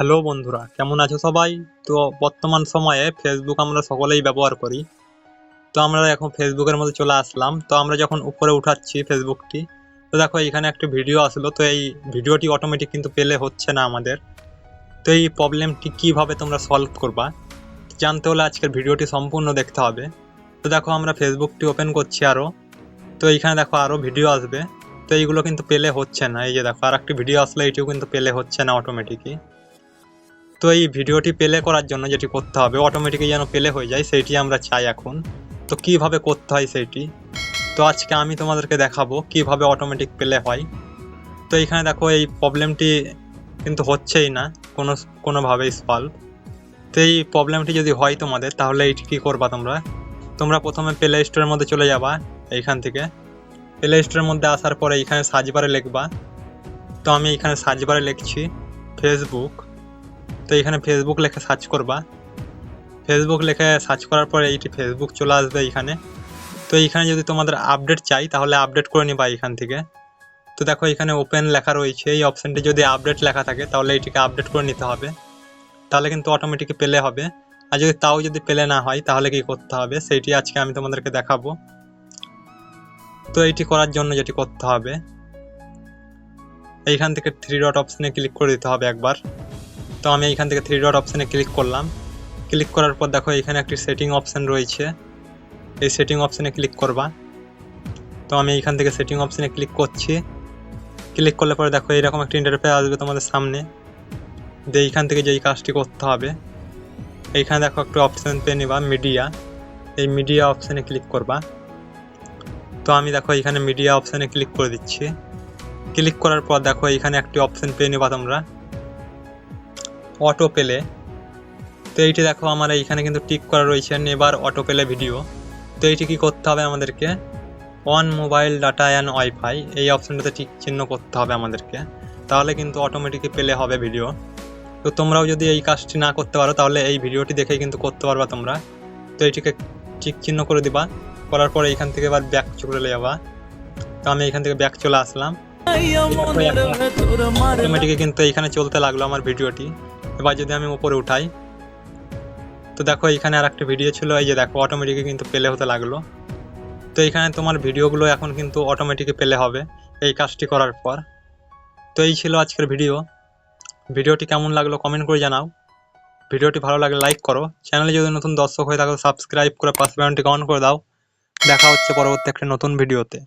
Hello বন্ধুরা, কেমন আছো সবাই? তো বর্তমান সময়ে ফেসবুক আমরা সকলেই ব্যবহার করি। তো আমরা এখন ফেসবুকের মধ্যে চলে আসলাম। তো আমরা যখন উপরে উঠাচ্ছি ফেসবুকটি তো দেখো এখানে একটা ভিডিও আসলো। তো এই ভিডিওটি অটোমেটিক কিন্তু পেলে হচ্ছে না আমাদের। তো এই প্রবলেমটি কীভাবে তোমরা সলভ করবা, জানতে হলে আজকের ভিডিওটি সম্পূর্ণ দেখতে হবে। তো দেখো আমরা ফেসবুকটি ওপেন করছি আরও তো এইখানে দেখো আরও ভিডিও আসবে। তো এইগুলো কিন্তু পেলে হচ্ছে না। এই যে দেখো আর একটি ভিডিও আসলে এটিও কিন্তু পেলে হচ্ছে না অটোমেটিকই তো এই ভিডিওটি প্লে করার জন্য যেটি করতে হবে অটোমেটিকই যেন প্লে হয়ে যায়, সেইটি আমরা চাই এখন। তো কীভাবে করতে হয় সেইটি? তো আজকে আমি তোমাদেরকে দেখাবো কীভাবে অটোমেটিক প্লে হয়। তো এইখানে দেখো, এই প্রবলেমটি কিন্তু হচ্ছেই না, কোনো, কোনোভাবেই সলভ তো এই প্রবলেমটি যদি হয় তোমাদের, তাহলে এইটি কী করবা তোমরা? তোমরা প্রথমে প্লে স্টোরের মধ্যে চলে যাবা, এইখান থেকে। প্লে স্টোরের মধ্যে আসার পরে এইখানে সার্চ বারে লিখবা। তো আমি এইখানে সার্চ বারে লিখছি ফেসবুক তো এখানে ফেসবুক লেখে সার্চ করবা। ফেসবুক লেখে সার্চ করার পরে এইটি ফেসবুক চলে আসবে এখানে। তো এইখানে যদি তোমাদের আপডেট চাই, তাহলে আপডেট করে নিবা এখান থেকে। তো দেখো এখানে ওপেন লেখা রয়েছে। এই অপশানটি যদি আপডেট লেখা থাকে, তাহলে এইটিকে আপডেট করে নিতে হবে। তাহলে কিন্তু অটোমেটিক পেলে হবে। আর যদি তাও যদি পেলে না হয়, তাহলে কি করতে হবে? সেইটি আজকে আমি তোমাদেরকে দেখাবো। তো এইটি করার জন্য যেটি করতে হবে, এইখান থেকে থ্রি ডট অপশানে ক্লিক করে দিতে হবে একবার। তো আমি এইখান থেকে থ্রি ডট অপশানে ক্লিক করলাম। ক্লিক করার পর দেখো এখানে একটি সেটিং অপশান রয়েছে। এই সেটিং অপশানে ক্লিক করবা। তো আমি এইখান থেকে সেটিং অপশানে ক্লিক করছি। ক্লিক করলে পরে দেখো এরকম একটা ইন্টারফেস আসবে তোমাদের সামনে। দিয়ে এইখান থেকে যেই কাজটি করতে হবে এইখানে দেখো একটা অপশান পেয়ে নেবা মিডিয়া এই মিডিয়া অপশানে ক্লিক করবা। তো আমি দেখো এইখানে মিডিয়া অপশানে ক্লিক করে দিচ্ছি। ক্লিক করার পর দেখো এইখানে একটি অপশান পেয়ে নিবা তোমরা। অটো পেলে তো এইটি দেখো আমার এইখানে কিন্তু টিক করা রয়েছে। নেবার অটো পেলে ভিডিও তো এইটি কি করতে হবে আমাদেরকে? On mobile data and wifi এই অপশানটাতে টিক চিহ্ন করতে হবে আমাদেরকে। তাহলে কিন্তু অটোমেটিকই পেলে হবে ভিডিও তো তোমরাও যদি এই কাজটি না করতে পারো তাহলে এই ভিডিওটি দেখেই কিন্তু করতে পারবা তোমরা। তো এইটিকে টিক চিহ্ন করে দিবা। করার পরে এইখান থেকে এবার ব্যাক চলে যাবা। তো আমি এইখান থেকে ব্যাক চলে আসলাম। অটোমেটিক কিন্তু এইখানে চলতে লাগল আমার ভিডিওটি এবার যদি আমি উপরে উঠাই, তো দেখো এইখানে আর একটা ভিডিও ছিল, এই যে দেখো অটোমেটিকই কিন্তু পেলে হতে লাগল। তো এইখানে তোমার ভিডিওগুলো এখন কিন্তু অটোমেটিকই পেলে হবে, এই কাজটি করার পর। তো এই ছিল আজকের ভিডিও ভিডিওটি কেমন লাগল কমেন্ট করে জানাও। ভিডিওটি ভালো লাগলে লাইক করো। চ্যানেলে যদি নতুন দর্শক হয়ে থাকো সাবস্ক্রাইব করে পাশে বাটনটিকে অন করে দাও। দেখা হচ্ছে পরবর্তী একটা নতুন ভিডিওতে